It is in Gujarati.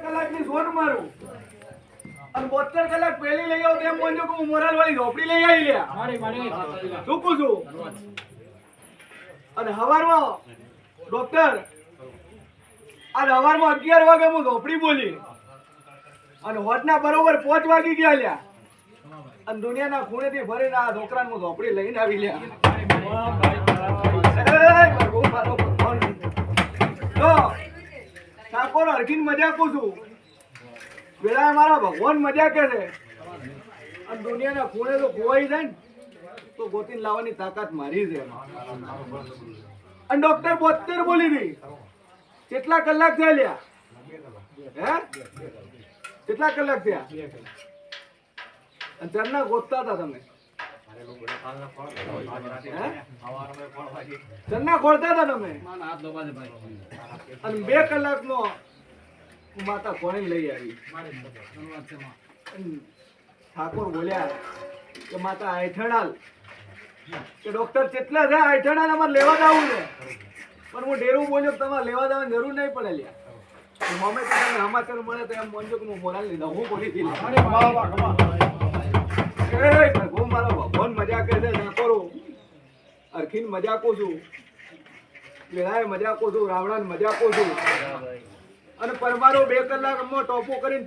કલાકની ઝોન મારું અને બોતેર કલાક પહેલી લઈ આવું તેમ બોલજો કે હું મોરાલ વાળી ઝોપડી લઈ આવી લ્યા ચૂકું છું અને હવારમાં ડોક્ટર આજ હવારમાં અગિયાર વાગે હું ઝોપડી બોલી અને હોટના બરોબર પાંચ વાગી ગયા લ્યા અને દુનિયાના ખૂણેથી ભરીને આ છોકરાને હું ઝોપડી લઈને આવી લ્યા એ, પ્રભુ, મારો ભગવાન. જો, ઠાકોર હરખીને મજાકું છું. પેલા મારા ભગવાન મજા કે છે અને દુનિયાના ખૂણે તો ખોવાઈ જાય ને, તો ગોતીને લાવવાની તાકાત મારી છે અને ડોક્ટર બોતેર બોલી હતી. કેટલા કલાક થયા લ્યા? હે? કેટલા કલાક થયા? અને ચરના ગોતતા હતા તમે. હતા તમે? અને બે કલાકનો માતા કોઈને લઈ આવી. ઠાકોર બોલ્યા કે માતા આઈઠણાલ કે ડોક્ટર કેટલા છે આઈઠણાલ અમારે લેવા જવું છે. પણ હું ડેરું બોલ્યો તમારે લેવા જવાની જરૂર નહીં પડે લ્યા. મમ્મી તમને સમાચાર મળે તો એમ મોનજો કે હું મોરાલ લીધા હું બોલી હતી અરખીન મજાકો છું. વેળાએ મજાકો છું રાવણાને મજાકો છું. અને પરમારો બે કલાક અમો ટોપો કરીને